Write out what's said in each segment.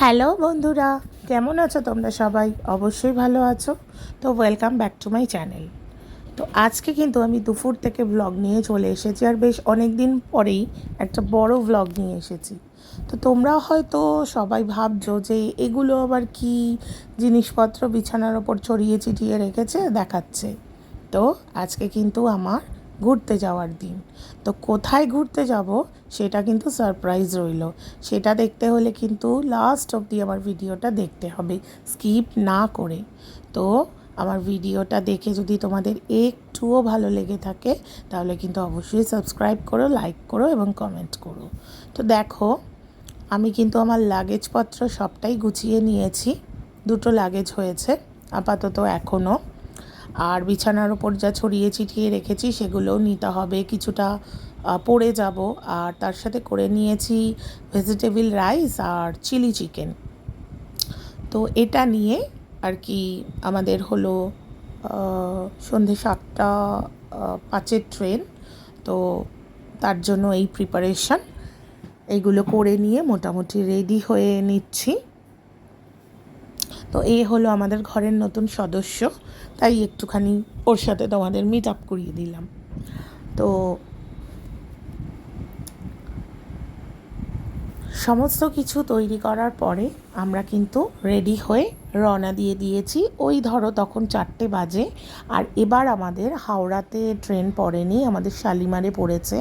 Hello বন্ধুরা, কেমন আছো তোমরা সবাই? অবশ্যই ভালো আছো। তো welcome back to my channel তো আজকে কিন্তু আমি দুপুর থেকে ব্লগ নিয়ে চলে এসেছি আর বেশ অনেক দিন পরেই একটা বড় ব্লগ নিয়ে এসেছি। তো তোমরা হয়তো সবাই ভাবছ যে এগুলো আবার কি জিনিসপত্র বিছানার ওপর ছড়িয়ে ছিটিয়ে রেখেছে, দেখাচ্ছে। তো আজকে কিন্তু আমার ঘুরতে যাওয়ার দিন। তো কোথায় ঘুরতে যাব সেটা কিন্তু সারপ্রাইজ রইল। সেটা দেখতে হলে কিন্তু লাস্ট অবধি আমার ভিডিওটা দেখতে হবে। স্কিপ না করে। তো আমার ভিডিওটা দেখে যদি তোমাদের একটুও ভালো লেগে থাকে, তাহলে কিন্তু অবশ্যই সাবস্ক্রাইব করো লাইক করো এবং কমেন্ট করো। তো দেখো, আমি কিন্তু আমার লাগেজপত্র সবটাই গুছিয়ে নিয়েছি। দুটো লাগেজ হয়েছে, আপাতত এখনও আর বিছানার ওপর যা ছড়িয়ে ছিটিয়ে রেখেছি সেগুলোও নিতে হবে। কিছুটা পড়ে যাব। আর তার সাথে করে নিয়েছি ভেজিটেবিল রাইস আর চিলি চিকেন। তো এটা নিয়ে আর কি আমাদের হলো সন্ধে সাতটা পাঁচের ট্রেন। তো তার জন্য এই প্রিপারেশন এইগুলো করে নিয়ে মোটামুটি রেডি হয়ে নিচ্ছি। তো এ হলো আমাদের ঘরের নতুন সদস্য। তাই একটুখানি ওর সাথে তোমাদের মিট আপ করিয়ে দিলাম। তো সমস্ত কিছু তৈরি করার পরে আমরা কিন্তু রেডি হয়ে রওনা দিয়ে দিয়েছি। ওই ধরো তখন চারটে বাজে। আর এবার আমাদের হাওড়াতে ট্রেন পড়েনি, আমাদের শালিমারে পড়েছে।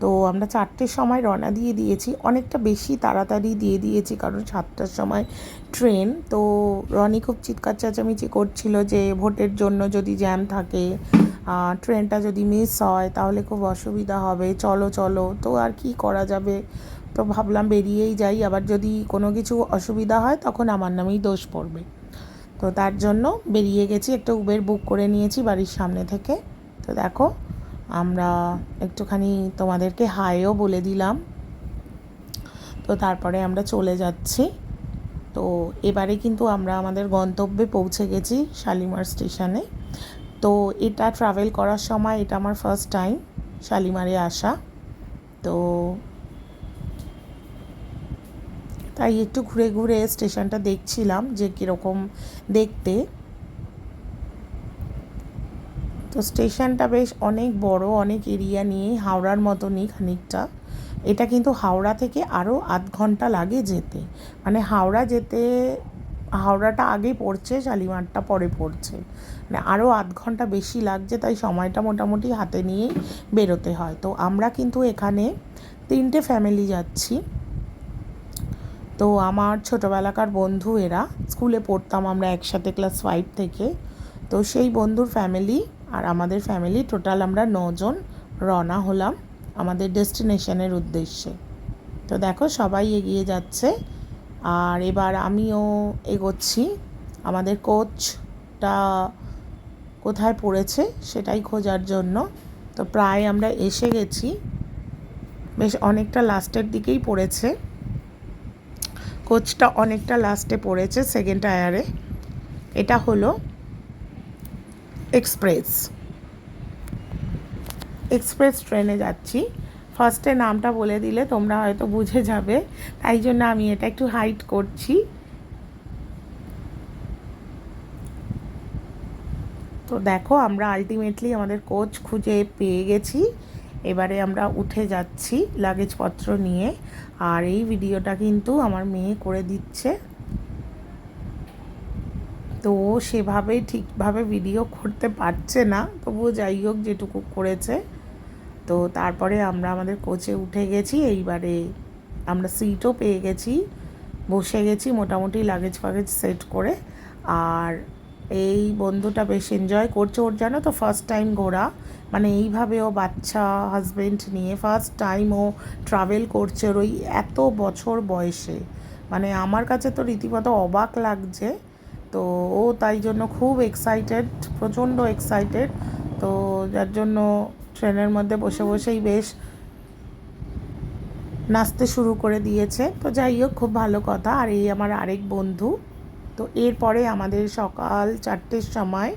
তো আমরা চারটের সময় রওনা দিয়ে দিয়েছি। অনেকটা বেশি তাড়াতাড়ি দিয়ে দিয়েছি কারণ সাতটার সময় ট্রেন। তো রনি খুব চিৎকার চেঁচামেচি করছিল যে ভোটের জন্য যদি জ্যাম থাকে ট্রেনটা যদি মিস হয় তাহলে খুব অসুবিধা হবে। চলো চলো। তো আর কি করা যাবে? তো ভাবলাম বেরিয়েই যাই। আবার যদি কোনো কিছু অসুবিধা হয় তখন আমার নামেই দোষ পড়বে। তো তার জন্য বেরিয়ে গেছি। একটা উবের বুক করে নিয়েছি বাড়ির সামনে থেকে। তো দেখো আমরা একটুখানি তোমাদেরকে হাইও বলে দিলাম। তো তারপরে আমরা চলে যাচ্ছি। তো এবারে কিন্তু আমরা আমাদের গন্তব্যে পৌঁছে গেছি শালিমার স্টেশনে। তো এটা ট্রাভেল করার সময় এটা আমার ফার্স্ট টাইম শালিমারে আসা। তো তাই একটু ঘুরে ঘুরে স্টেশনটা দেখছিলাম যে কীরকম দেখতে। তো স্টেশনটা বেশ অনেক বড়, অনেক এরিয়া নিয়ে হাওড়ার মতনই খানিকটা। এটা কিন্তু হাওড়া থেকে আরও আধ ঘণ্টা লাগে যেতে। মানে হাওড়া যেতে, হাওড়াটা আগে পড়ছে, শালিমারটা পরে পড়ছে। মানে আরও আধ ঘণ্টা বেশি লাগছে, তাই সময়টা মোটামুটি হাতে নিয়েই বেরোতে হয়। তো আমরা কিন্তু এখানে তিনটে ফ্যামিলি যাচ্ছি। তো আমার ছোটোবেলাকার বন্ধু এরা, স্কুলে পড়তাম আমরা একসাথে ক্লাস ফাইভ থেকে। তো সেই বন্ধুর ফ্যামিলি আর আমাদের ফ্যামিলি টোটাল আমরা নজন রওনা হলাম আমাদের ডেস্টিনেশনের উদ্দেশ্যে। তো দেখো, সবাই এগিয়ে যাচ্ছে। আর এবার আমিও এগোচ্ছি। আমাদের কোচটা কোথায় পড়েছে সেটাই খোঁজার জন্য। তো প্রায় আমরা এসে গেছি। বেশ অনেকটা লাস্টের দিকেই পড়েছে। কোচটা অনেকটা লাস্টে পড়েছে সেকেন্ড টায়ারে এটা হলো এক্সপ্রেস এক্সপ্রেস ট্রেনে যাচ্ছি। ফার্স্টে নামটা বলে দিলে তোমরা হয়তো বুঝে যাবে। তাই জন্য আমি এটা একটু হাইট করছি। তো দেখো, আমরা আলটিমেটলি আমাদের কোচ খুঁজে পেয়ে গেছি। এবারে আমরা উঠে যাচ্ছি লাগেজপত্র নিয়ে। আর এই ভিডিওটা কিন্তু আমার মেয়ে করে দিচ্ছে। তো ও সেভাবে ঠিকভাবে ভিডিও করতে পারছে না। তবুও যাই হোক, যেটুকু করেছে। তো তারপরে আমরা আমাদের কোচে উঠে গেছি। এইবারে আমরা সিটও পেয়ে গেছি। বসে গেছি, মোটামুটি লাগেজ ফাগেজ সেট করে। আর এই বন্ধুটা বেশ এনজয় করছে। ওর জানো তো ফার্স্ট টাইম ঘোরা। মানে এইভাবে ও বাচ্চা হাজব্যান্ড নিয়ে ফার্স্ট টাইম ও ট্রাভেল করছে ওই এত বছর বয়সে। মানে আমার কাছে তো রীতিমতো অবাক লাগছে। তো ও তাই জন্য খুব এক্সাইটেড প্রচণ্ড এক্সাইটেড তো যার জন্য ট্রেনের মধ্যে বসে বসেই বেশ নাচতে শুরু করে দিয়েছে। তো যাই হোক, খুব ভালো কথা। আর এই আমার আরেক বন্ধু। তো এরপরে আমাদের সকাল চারটের সময়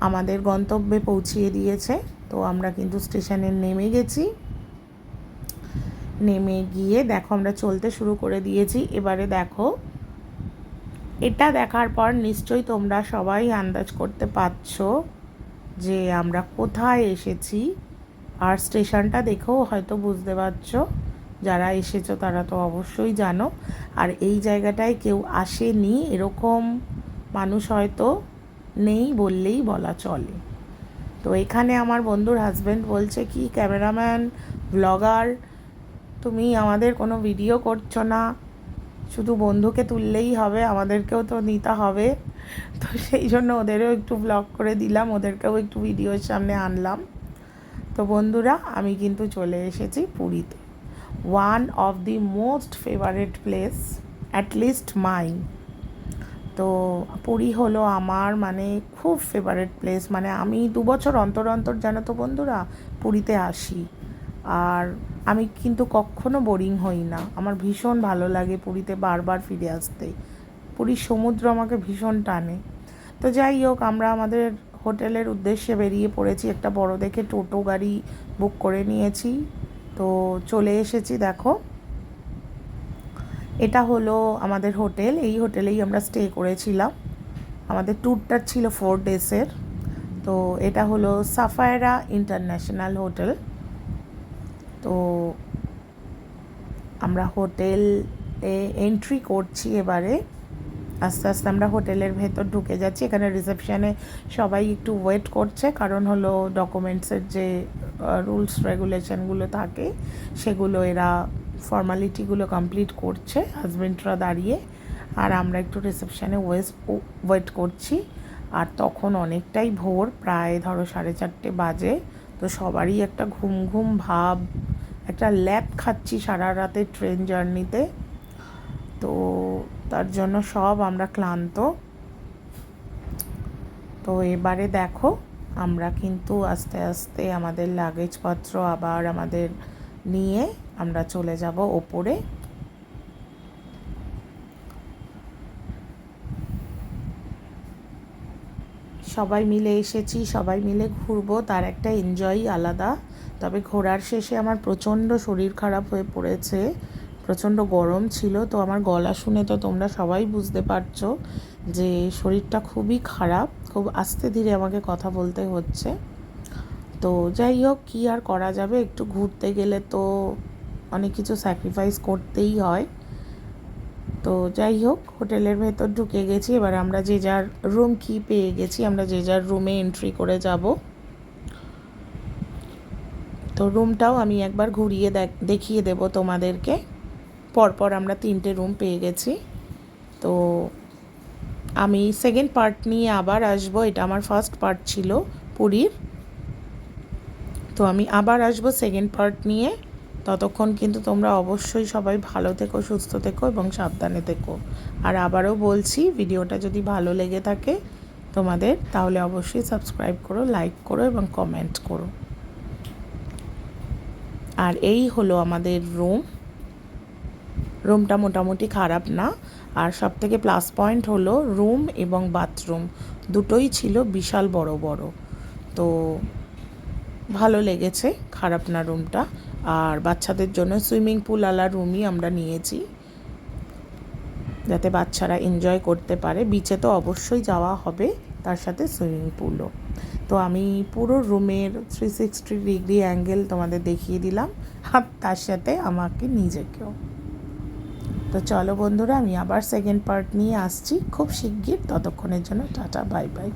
আমাদের গন্তব্যে পৌঁছিয়ে দিয়েছে। তো আমরা কিন্তু স্টেশনে নেমে গেছি। নেমে গিয়ে দেখো আমরা চলতে শুরু করে দিয়েছি। এবারে দেখো এটা দেখার পর নিশ্চয়ই তোমরা সবাই আন্দাজ করতে পারছ যে আমরা কোথায় এসেছি। আর স্টেশনটা দেখেও হয়তো বুঝতে পারছ, যারা এসেছ তারা তো অবশ্যই জানো। আর এই জায়গাটায় কেউ আসেনি, এরকম মানুষ হয়তো নেই বললেই বলা চলে। তো এখানে আমার বন্ধুর হাজব্যান্ড বলছে কি ক্যামেরাম্যান ব্লগার তুমি আমাদের কোনো ভিডিও করছ না? শুধু বন্ধুকে তুললেই হবে, আমাদেরকেও তো নিতে হবে। তো সেই জন্য ওদেরও একটু ব্লগ করে দিলাম, ওদেরকেও একটু ভিডিওর সামনে আনলাম। তো বন্ধুরা, আমি কিন্তু চলে এসেছি পুরীতে। One of the most favourite place at least mine তো পুরী হলো আমার মানে খুব ফেভারেট প্লেস মানে আমি দু বছর অন্তর অন্তর, জানো তো বন্ধুরা, পুরীতে আসি। আর আমি কিন্তু কখনো বোরিং হই না। আমার ভীষণ ভালো লাগে পুরীতে বারবার ফিরে আসতে। পুরীর সমুদ্র আমাকে ভীষণ টানে। তো যাই হোক, আমরা আমাদের হোটেলের উদ্দেশ্যে বেরিয়ে পড়েছি একটা বড় দেখে টোটো গাড়ি বুক করে নিয়েছি। তো চলে এসেছি, দেখো। এটা হলো আমাদের হোটেল। এই হোটেলেই আমরা স্টে করেছিলাম। আমাদের ট্যুরটা ছিল ফোর ডেসের তো এটা হলো সাফায়রা ইন্টারন্যাশনাল হোটেল তো আমরা হোটেল এন্ট্রি করছি এবারে। আস্তে আস্তে আমরা হোটেলের ভেতর ঢুকে যাচ্ছি। এখানে রিসেপশানে সবাই একটু ওয়েট করছে। কারণ হলো ডকুমেন্টসের যে রুলস রেগুলেশনগুলো থাকে, সেগুলো এরা ফর্মালিটিগুলো কমপ্লিট করছে হাজব্যান্ডরা দাঁড়িয়ে। আর আমরা একটু রিসেপশানে ওয়েস্ট ওয়েট করছি। আর তখন অনেকটাই ভোর, প্রায় ধরো সাড়ে চারটে বাজে। তো সবারই একটা ঘুম ঘুম ভাব একটা ল্যাপ খাচ্ছি সারা রাতে ট্রেন জার্নিতে। তো তার জন্য সব আমরা ক্লান্ত। তো এবারে দেখো, আমরা কিন্তু আস্তে আস্তে আমাদের লাগেজপত্র আবার আমাদের নিয়ে আমরা চলে যাব ওপরে। সবাই মিলে এসেছি, সবাই মিলে ঘুরবো, তার একটা এনজয়ই আলাদা। তবে ঘোরার শেষে আমার প্রচণ্ড শরীর খারাপ হয়ে পড়েছে, প্রচণ্ড গরম ছিল, তো আমার গলা শুনে তো তোমরা সবাই বুঝতে পারছ যে শরীরটা খুবই খারাপ, খুব আস্তে ধীরে আমাকে কথা বলতে হচ্ছে। তো যাই হোক, কী আর করা যাবে? একটু ঘুরতে গেলে তো অনেক কিছু স্যাক্রিফাইস করতেই হয়। তো যাই হোক, হোটেলের ভেতর ঢুকে গেছি, এবার আমরা যে যার রুম কি পেয়ে গেছি, আমরা যে যার রুমে এন্ট্রি করে যাব। তো রুমটাও আমি একবার ঘুরিয়ে দেখিয়ে দেব তোমাদেরকে। পরপর আমরা তিনটে রুম পেয়ে গেছি। তো আমি সেকেন্ড পার্ট নিয়ে আবার আসব। এটা আমার ফার্স্ট পার্ট ছিল পুরীর। তো আমি আবার আসব সেকেন্ড পার্ট নিয়ে। ততক্ষণ কিন্তু তোমরা অবশ্যই সবাই ভালো থেকো, সুস্থ থেকো এবং সাবধানে থেকো। আর আবারও বলছি, ভিডিওটা যদি ভালো লেগে থাকে তোমাদের, তাহলে অবশ্যই সাবস্ক্রাইব করো লাইক করো এবং কমেন্ট করো। আর এই হলো আমাদের রুম রুমটা মোটামুটি খারাপ না। আর সব থেকে প্লাস পয়েন্ট হলো রুম এবং বাথরুম দুটোই ছিল বিশাল বড় বড়। তো ভালো লেগেছে, খারাপ না রুমটা আর বাচ্চাদের জন্য সুইমিং পুল আলা রুমই আমরা নিয়েছি। যাতে বাচ্চারা এনজয় করতে পারে। বিচে তো অবশ্যই যাওয়া হবে, তার সাথে সুইমিং পুলও তো আমি পুরো রুমের থ্রি সিক্সটি ডিগ্রি অ্যাঙ্গেল তোমাদের দেখিয়ে দিলাম, আর তার সাথে আমাকে নিজেকেও। তো চলো বন্ধুরা, আমি আবার সেকেন্ড পার্ট নিয়ে আসছি। খুব শিগগির, ততক্ষণের জন্য টাটা বাই বাই